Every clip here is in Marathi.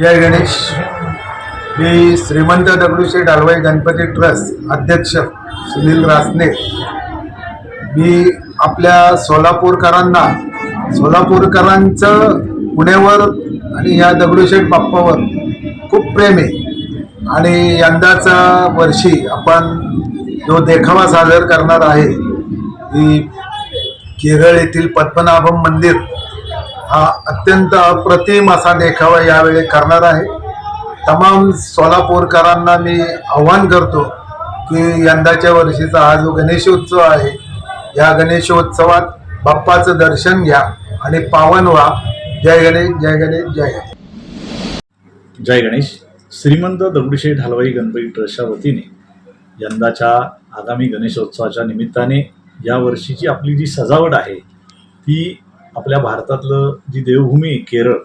जय गणेश. मी श्रीमंत दगडूशेठ डालवाई गणपती ट्रस्ट अध्यक्ष सुनील रासने. मी आपल्या सोलापूरकरांना सोलापूरकरांचं पुण्यावर आणि या दगडूशेठ बाप्पावर खूप प्रेम आहे. आणि यंदाचा वर्षी आपण जो देखावा सादर करणार आहे ही केरळ येथील पद्मनाभम मंदिर हा अत्यंत अप्रतिम असा देखावा यावेळी करणार आहे. तमाम सोलापूरकरांना मी आव्हान करतो की यंदाच्या वर्षीचा हा जो गणेशोत्सव आहे या गणेशोत्सवात बाप्पाचं दर्शन घ्या आणि पावन व्हा. जय गणेश जय गणेश जय गणेश. जय गणेश. श्रीमंत दगडूशेठ हलवाई गणपती ट्रस्टच्या वतीने यंदाच्या आगामी गणेशोत्सवाच्या निमित्ताने या वर्षीची आपली जी सजावट आहे ती आपल्या भारतातलं जी देवभूमी केरळ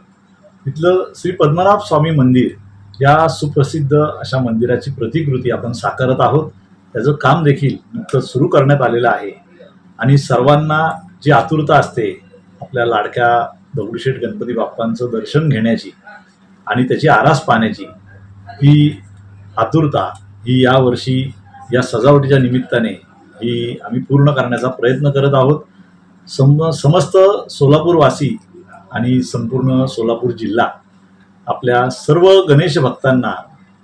तिथलं श्री पद्मनाभ स्वामी मंदिर या सुप्रसिद्ध अशा मंदिराची प्रतिकृती आपण साकारत आहोत. त्याचं काम देखील नुकतंच सुरू करण्यात आलेलं आहे. आणि सर्वांना जी आतुरता असते आपल्या लाडक्या दगडूशेठ गणपती बाप्पांचं दर्शन घेण्याची आणि त्याची आरास पाहण्याची ही आतुरता ही यावर्षी या सजावटीच्या निमित्ताने ही आम्ही पूर्ण करण्याचा प्रयत्न करत आहोत. सम समस्त सोलापूरवासी आणि संपूर्ण सोलापूर जिल्हा आपल्या सर्व गणेश भक्तांना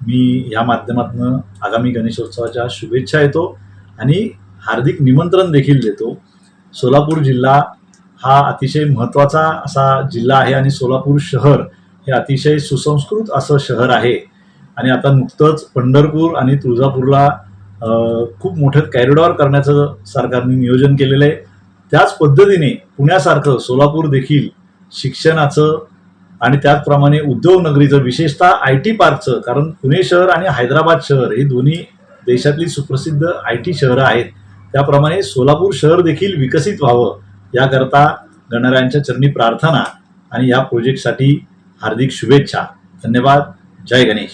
मी ह्या माध्यमातून आगामी गणेशोत्सवाच्या शुभेच्छा येतो आणि हार्दिक निमंत्रण देखील देतो. सोलापूर जिल्हा हा अतिशय महत्त्वाचा असा जिल्हा आहे आणि सोलापूर शहर हे अतिशय सुसंस्कृत असं शहर आहे. आणि आता नुकतंच पंढरपूर आणि तुळजापूरला खूप मोठं कॅरिडॉर करण्याचं सरकारने नियोजन केलेलं आहे. त्याच पद्धतीने पुण्यासारखं सोलापूर देखील शिक्षणाचं आणि त्याचप्रमाणे उद्योगनगरीचं विशेषतः आय टी पार्कचं कारण पुणे शहर आणि हैदराबाद शहर हे दोन्ही देशातली सुप्रसिद्ध आय टी शहरं आहेत. त्याप्रमाणे सोलापूर शहर देखील विकसित व्हावं याकरता गणरायांच्या चरणी प्रार्थना आणि या प्रोजेक्टसाठी हार्दिक शुभेच्छा. धन्यवाद. जय गणेश.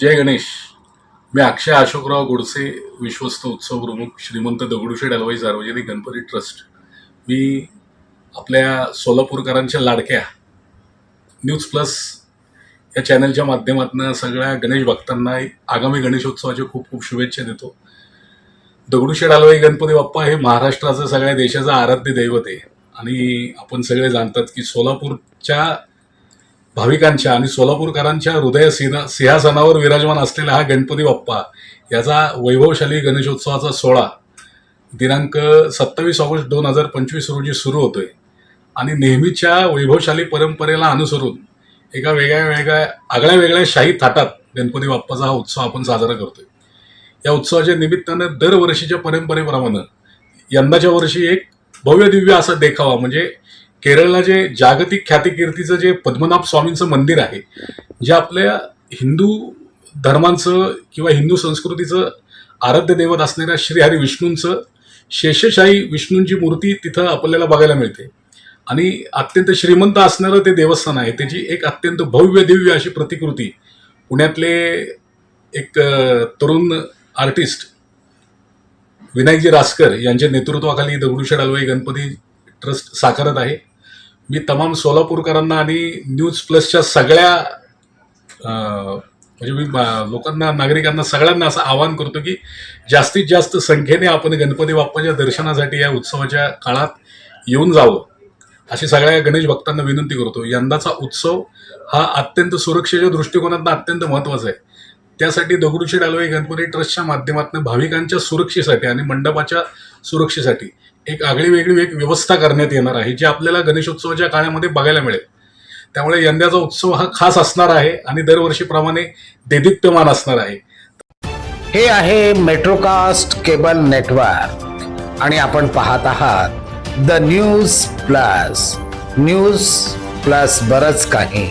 जय गणेश. मी अक्षय अशोकराव गोडसे विश्वस्त उत्सव प्रमुख श्रीमंत दगडूशेठ हलवाई सार्वजनिक गणपती ट्रस्ट मी आपल्या सोलापूरकरांच्या लाडक्या न्यूज प्लस या चॅनलच्या माध्यमातून सगळ्या गणेश भक्तांना आगामी गणेशोत्सवाच्या खूप खूप शुभेच्छा देतो. दगडूशेठ हलवाई गणपती बाप्पा हे महाराष्ट्राचं सगळ्या देशाचं आराध्य दैवत आहे. आणि आपण सगळे जाणतात की सोलापूरच्या भाविकांच्या आणि सोलापूरकरांच्या हृदय सिंह सिंहासनावर विराजमान असलेला हा गणपती बाप्पा याचा वैभवशाली गणेशोत्सवाचा सोहळा दिनांक सत्तावीस ऑगस्ट दोन हजार पंचवीस रोजी सुरू होतोय. आणि नेहमीच्या वैभवशाली परंपरेला अनुसरून एका वेगळ्या वेगळ्या आगळ्या वेगळ्या शाही थाटात गणपती बाप्पाचा हा उत्सव आपण साजरा करतोय. या उत्सवाच्या निमित्तानं दरवर्षीच्या परंपरेप्रमाणे यंदाच्या वर्षी एक भव्य दिव्य असा देखावा म्हणजे केरळला जे जागतिक ख्यातिकीर्तीचं जे पद्मनाभ स्वामींचं मंदिर आहे जे आपल्या हिंदू धर्मांचं किंवा हिंदू संस्कृतीचं आराध्य दैवत असणाऱ्या श्रीहरी विष्णूंचं शेषशाही विष्णूंची मूर्ती तिथं आपल्याला बघायला मिळते. आणि अत्यंत श्रीमंत असणारं ते देवस्थान आहे त्याची एक अत्यंत भव्य दिव्य अशी प्रतिकृती पुण्यातले एक तरुण आर्टिस्ट विनायकजी रासकर यांच्या नेतृत्वाखाली दगडूशेठ हलवाई गणपती ट्रस्ट साकारत आहे. मी तमाम सोलापूरकरांना आणि न्यूज प्लसच्या सगळ्या म्हणजे मी लोकांना नागरिकांना सगळ्यांना असं आवाहन करतो की जास्तीत जास्त संख्येने आपण गणपती बाप्पाच्या दर्शनासाठी या उत्सवाच्या काळात येऊन जावं. अशी सगळ्या गणेश भक्तांना विनंती करतो. यंदाचा उत्सव हा अत्यंत सुरक्षेच्या दृष्टिकोनातून अत्यंत महत्त्वाचा आहे. त्यासाठी दगडूशेठ हलवाई गणपती ट्रस्टच्या माध्यमातून भाविकांच्या सुरक्षेसाठी आणि मंडपाच्या सुरक्षेसाठी एक आगळी वेगळी एक व्यवस्था करण्यात येणार आहे जी आपल्याला गणेशोत्सवाच्या काळामध्ये बघायला मिळेल. त्यामुळे यंदाचा उत्सव हा खास असणार आहे आणि दरवर्षीप्रमाणे देदीप्यमान असणार आहे. हे आहे मेट्रोकास्ट केबल नेटवर्क आणि आपण पाहत आहात the news plus news plus बरंच काही.